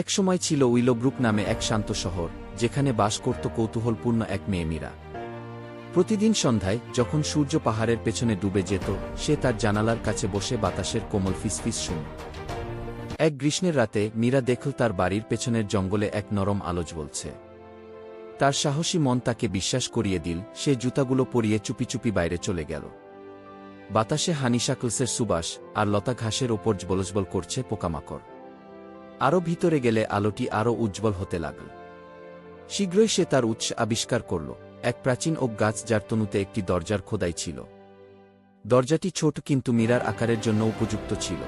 এক সময় ছিল উইলোব্রুক নামে এক শান্ত শহর, যেখানে বাস করত কৌতূহলপূর্ণ এক মেয়ে মীরা। প্রতিদিন সন্ধ্যায়, যখন সূর্য পাহাড়ের পেছনে ডুবে যেত, সে তার জানালার কাছে বসে বাতাসের কোমল ফিসফিস শুন। এক গ্রীষ্মের রাতে, মীরা দেখল তার বাড়ির পেছনের জঙ্গলে এক নরম আলোজ বলছে তার সাহসী মন তাকে বিশ্বাস করিয়ে দিল, সে জুতাগুলো পরিয়ে চুপি চুপি বাইরে চলে গেল। বাতাসে হানিশাকলসের সুবাস আর লতা ঘাসের ওপর জবলজবল করছে পোকামাকড়। আরও ভিতরে গেলে আলোটি আরও উজ্জ্বল হতে লাগল। শীঘ্রই সে তার উৎস আবিষ্কার করল, এক প্রাচীন ওক গাছ যার তনুতে একটি দরজার খোদাই ছিল। দরজাটি ছোট কিন্তু মীরার আকারের জন্য উপযুক্ত ছিল।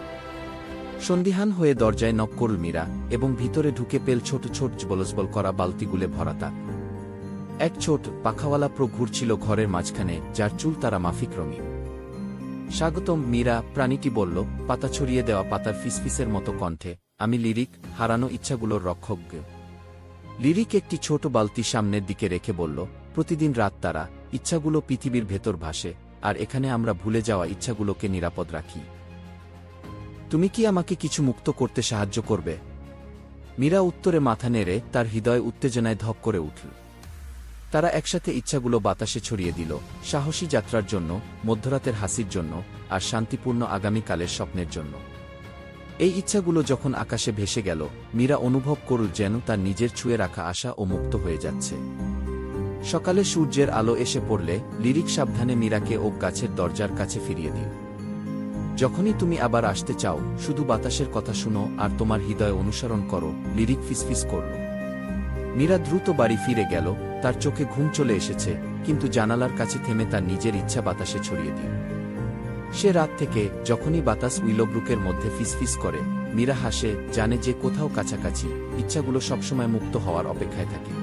সন্দিহান হয়ে দরজায় নক করল মীরা এবং ভিতরে ঢুকে পেল ছোট ছোট জবলজবল করা বালতিগুলে ভরা তাক। এক ছোট পাখাওয়ালা প্রো ঘুরছিল ঘরের মাঝখানে, যার চুল তারা মাফিক রঙিন। স্বাগতম মীরা, প্রাণীটি বলল, পাতা ছড়িয়ে দেওয়া পাতার ফিসফিসের মতো কণ্ঠে আমি লিরিক, হারানো ইচ্ছাগুলোর রক্ষক। লিরিক একটি ছোট বালতি সামনের দিকে রেখে বলল, প্রতিদিন রাত তারা, ইচ্ছাগুলো পৃথিবীর ভেতর ভাসে, আর এখানে আমরা ভুলে যাওয়া ইচ্ছাগুলোকে নিরাপদ রাখি। তুমি কি আমাকে কিছু মুক্ত করতে সাহায্য করবে? মীরা উত্তরে মাথা নেড়ে তার হৃদয় উত্তেজনায় ধপ করে উঠল। তারা একসাথে ইচ্ছাগুলো বাতাসে ছড়িয়ে দিল, সাহসী যাত্রার জন্য, মধ্যরাতের হাসির জন্য, আর শান্তিপূর্ণ আগামীকালের স্বপ্নের জন্য। এই ইচ্ছাগুলো যখন আকাশে ভেসে গেল, মীরা অনুভব করল যেন তার নিজের ছুঁয়ে রাখা আশা ও মুক্ত হয়ে যাচ্ছে। সকালে সূর্যের আলো এসে পড়লে লিরিক সাবধানে মীরাকে ওক গাছের দরজার কাছে ফিরিয়ে দিল যখনই তুমি আবার আসতে চাও, শুধু বাতাসের কথা শুনো আর তোমার হৃদয় অনুসরণ করো, লিরিক ফিসফিস করল। মীরা দ্রুত বাড়ি ফিরে গেল, তার চোখে ঘুম চলে এসেছে, কিন্তু জানালার কাছে থেমে তার নিজের ইচ্ছা বাতাসে ছড়িয়ে দিল। সে রাত থেকে যখনই বাতাস উইলোব্রুকের মধ্যে ফিসফিস করে, মীরা হাসে, জানে যে কোথাও কাছাকাছি, ইচ্ছাগুলো সবসময় মুক্ত হওয়ার অপেক্ষায় থাকে।